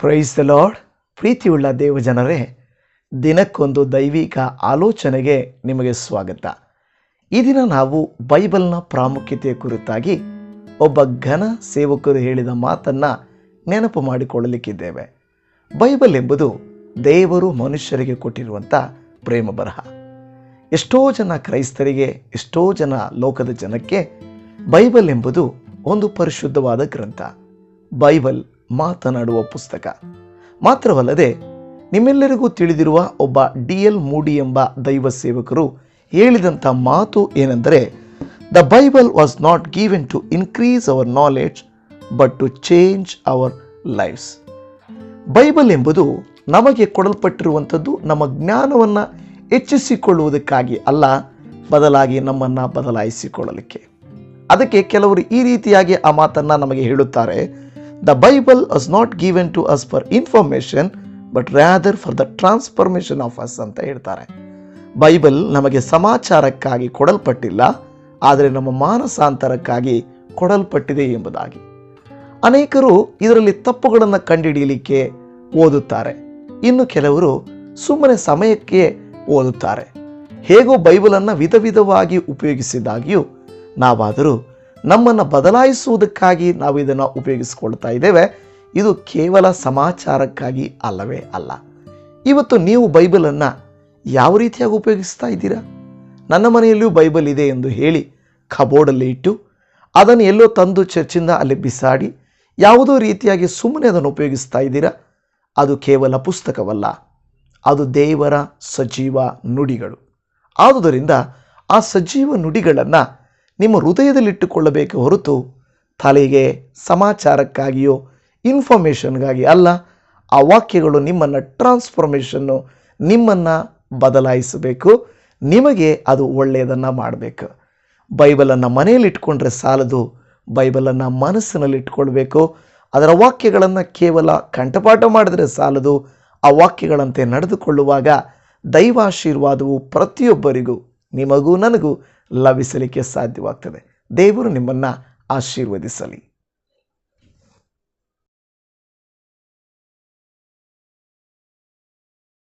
Praise the lord ಪ್ರೀತಿಯುಳ್ಳ ದೇವಜನರೇ ದಿನಕ್ಕೊಂದು ದೈವಿಕ ಆಲೋಚನೆಗೆ ನಿಮಗೆ ಸ್ವಾಗತ. ಈ ದಿನ ನಾವು ಬೈಬಲ್ನ ಪ್ರಾಮುಖ್ಯತೆಯ ಕುರಿತಾಗಿ ಒಬ್ಬ ಘನ ಸೇವಕರು ಹೇಳಿದ ಮಾತನ್ನು ನೆನಪು ಮಾಡಿಕೊಳ್ಳಲಿಕ್ಕಿದ್ದೇವೆ. ಬೈಬಲ್ ಎಂಬುದು ದೇವರು ಮನುಷ್ಯರಿಗೆ ಕೊಟ್ಟಿರುವಂಥ ಪ್ರೇಮ ಬರಹ. ಎಷ್ಟೋ ಜನ ಕ್ರೈಸ್ತರಿಗೆ, ಎಷ್ಟೋ ಜನ ಲೋಕದ ಜನಕ್ಕೆ ಬೈಬಲ್ ಎಂಬುದು ಒಂದು ಪರಿಶುದ್ಧವಾದ ಗ್ರಂಥ. ಬೈಬಲ್ ಮಾತನಾಡುವ ಪುಸ್ತಕ. ಮಾತ್ರವಲ್ಲದೆ, ನಿಮ್ಮೆಲ್ಲರಿಗೂ ತಿಳಿದಿರುವ ಒಬ್ಬ ಡಿ ಎಲ್ ಮೂಡಿ ಎಂಬ ದೈವ ಸೇವಕರು ಹೇಳಿದಂಥ ಮಾತು ಏನೆಂದರೆ the Bible was not given to increase our knowledge but to change our lives Bible ಎಂಬುದು ನಮಗೆ ಕೊಡಲ್ಪಟ್ಟಿರುವಂಥದ್ದು ನಮ್ಮ ಜ್ಞಾನವನ್ನು ಹೆಚ್ಚಿಸಿಕೊಳ್ಳುವುದಕ್ಕಾಗಿ ಅಲ್ಲ, ಬದಲಾಗಿ ನಮ್ಮನ್ನು ಬದಲಾಯಿಸಿಕೊಳ್ಳಲಿಕ್ಕೆ. ಅದಕ್ಕೆ ಕೆಲವರು ಈ ರೀತಿಯಾಗಿ ಆ ಮಾತನ್ನು ನಮಗೆ ಹೇಳುತ್ತಾರೆ. The Bible was not given to us for information but rather for the transformation of us ಅಂತ ಹೇಳ್ತಾರೆ. ಬೈಬಲ್ ನಮಗೆ ಸಮಾಚಾರಕ್ಕಾಗಿ ಕೊಡಲ್ಪಟ್ಟಿಲ್ಲ, ಆದರೆ ನಮ್ಮ ಮಾನಸಾಂತರಕ್ಕಾಗಿ ಕೊಡಲ್ಪಟ್ಟಿದೆ ಎಂಬುದಾಗಿ. ಅನೇಕರು ಇದರಲ್ಲಿ ತಪ್ಪುಗಳನ್ನು ಕಂಡುಹಿಡಿಯಲಿಕ್ಕೆ ಓದುತ್ತಾರೆ. ಇನ್ನು ಕೆಲವರು ಸುಮ್ಮನೆ ಸಮಯಕ್ಕೆ ಓದುತ್ತಾರೆ. ಹೇಗೋ ಬೈಬಲನ್ನು ವಿಧ ವಿಧವಾಗಿ ಉಪಯೋಗಿಸಿದಾಗಿಯೂ ನಾವಾದರೂ ನಮ್ಮನ್ನು ಬದಲಾಯಿಸುವುದಕ್ಕಾಗಿ ನಾವು ಇದನ್ನು ಉಪಯೋಗಿಸಿಕೊಳ್ತಾ ಇದ್ದೇವೆ. ಇದು ಕೇವಲ ಸಮಾಚಾರಕ್ಕಾಗಿ ಅಲ್ಲವೇ ಅಲ್ಲ. ಇವತ್ತು ನೀವು ಬೈಬಲನ್ನು ಯಾವ ರೀತಿಯಾಗಿ ಉಪಯೋಗಿಸ್ತಾ ಇದ್ದೀರಾ? ನನ್ನ ಮನೆಯಲ್ಲಿಯೂ ಬೈಬಲ್ ಇದೆ ಎಂದು ಹೇಳಿ ಕಬೋರ್ಡಲ್ಲಿ ಇಟ್ಟು ಅದನ್ನು ಎಲ್ಲೋ ತಂದು ಚರ್ಚಿಂದ ಅಲ್ಲಿ ಬಿಸಾಡಿ ಯಾವುದೋ ರೀತಿಯಾಗಿ ಸುಮ್ಮನೆ ಅದನ್ನು ಉಪಯೋಗಿಸ್ತಾ ಇದ್ದೀರಾ? ಅದು ಕೇವಲ ಪುಸ್ತಕವಲ್ಲ. ಅದು ದೇವರ ಸಜೀವ ನುಡಿಗಳು. ಆದುದರಿಂದ ಆ ಸಜೀವ ನುಡಿಗಳನ್ನು ನಿಮ್ಮ ಹೃದಯದಲ್ಲಿಟ್ಟುಕೊಳ್ಳಬೇಕು ಹೊರತು ತಲೆಗೆ ಸಮಾಚಾರಕ್ಕಾಗಿಯೋ ಇನ್ಫಾರ್ಮೇಷನ್ಗಾಗಿ ಅಲ್ಲ, ಆ ವಾಕ್ಯಗಳು ನಿಮ್ಮನ್ನು ಟ್ರಾನ್ಸ್ಫಾರ್ಮೇಷನ್ನು ನಿಮ್ಮನ್ನು ಬದಲಾಯಿಸಬೇಕು. ನಿಮಗೆ ಅದು ಒಳ್ಳೆಯದನ್ನು ಮಾಡಬೇಕು. ಬೈಬಲನ್ನು ಮನೆಯಲ್ಲಿ ಇಟ್ಕೊಂಡ್ರೆ ಸಾಲದು. ಬೈಬಲನ್ನು ಮನಸ್ಸಿನಲ್ಲಿ ಇಟ್ಕೊಳ್ಬೇಕು ಅದರ ವಾಕ್ಯಗಳನ್ನು ಕೇವಲ ಕಂಠಪಾಠ ಮಾಡಿದ್ರೆ ಸಾಲದು. ಆ ವಾಕ್ಯಗಳಂತೆ ನಡೆದುಕೊಳ್ಳುವಾಗ ದೈವಾಶೀರ್ವಾದವು ಪ್ರತಿಯೊಬ್ಬರಿಗೂ, ನಿಮಗೂ, ನನಗೂ ಲಭಿಸಲಿಕ್ಕೆ ಸಾಧ್ಯವಾಗ್ತದೆ. ದೇವರು ನಿಮ್ಮನ್ನು ಆಶೀರ್ವದಿಸಲಿ.